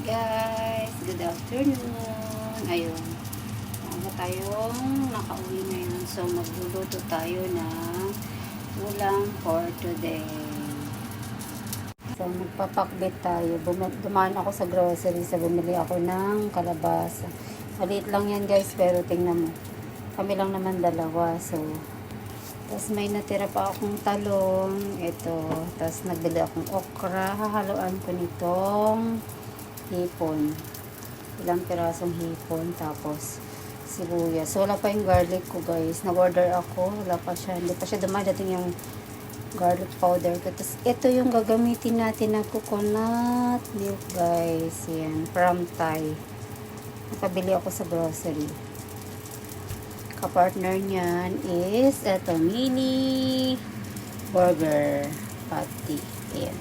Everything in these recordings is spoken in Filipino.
guys, good afternoon. Ayun. Aga tayong nakauwi ngayon. So magluluto tayo ng ulam for today. So magpapakbit tayo. Bum- dumaan ako sa grocery sa bumili ako ng kalabasa. Maliit lang yan guys pero tingnan mo. Kami lang naman dalawa. So tapos may natira pa akong talong. Ito. Tapos nagbili akong okra. Hahaluan ko nitong hipon. Ilang pirasong hipon. Tapos sibuyas. So wala pa yung garlic ko guys. Nag-order ako. Wala pa siya. Hindi pa siya dumadating yung garlic powder. Tapos ito yung gagamitin natin na coconut milk guys. Yan. From Thai. Nakabili ako sa grocery kapartner niyan is eto mini burger patty. Ayan.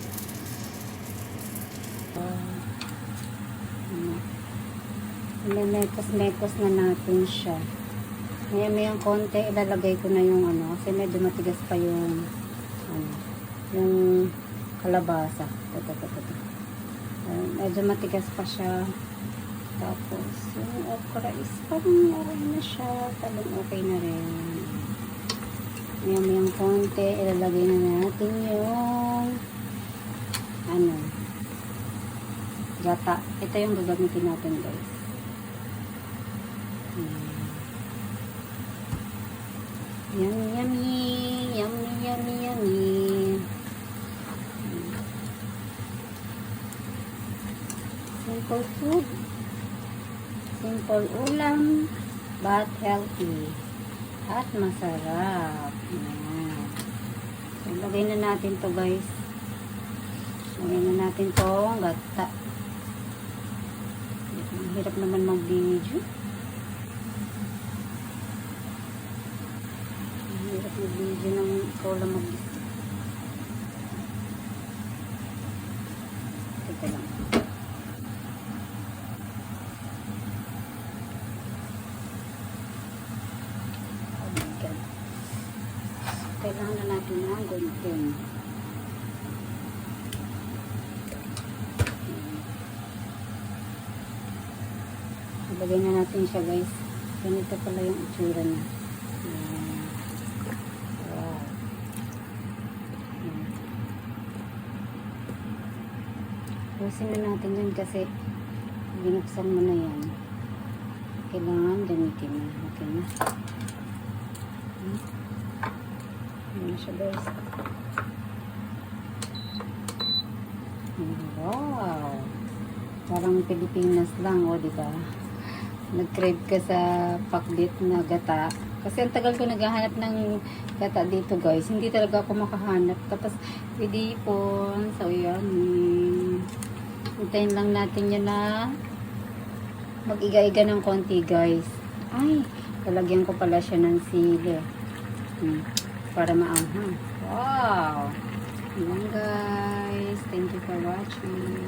Mekos-mekos na natin siya. Maya mayang konti, ilalagay ko na yung ano, kasi medyo matigas pa yung ano, yung kalabasa. Ito, ito, ito, medyo matigas pa siya. Tapos, yung okra is parang okay na siya. Talong okay na rin. Mayang mayang konti, ilalagay na natin yung ano, gata. Ito yung gagamitin natin guys. Simple food. Simple ulam, but healthy. At masarap. Ayan. So, lagay na natin to guys. Lagay na natin to gata. Ang hirap naman mag-video. Ang hirap mag-video ng ikaw lang mag Teka lang. Kailangan na natin ng gunting. Ilagay na natin siya guys. Ganito pala yung itsura niya. Ayan. Pusin na natin yun kasi binuksan mo na yan. Kailangan gamitin na. Okay na. Hmm? Ayan siya guys. Wow! Parang Pilipinas lang, o, di ba? Nag-crave ka sa pakbit na gata. Kasi ang tagal ko naghahanap ng gata dito, guys. Hindi talaga ako makahanap. Tapos, pidipon. So, yan. Hmm. Hintayin lang natin yan na mag-iga-iga ng konti, guys. Ay, lalagyan ko pala siya ng sili. Hmm. Para maanghang. Wow! Yan, guys. Thank you for watching.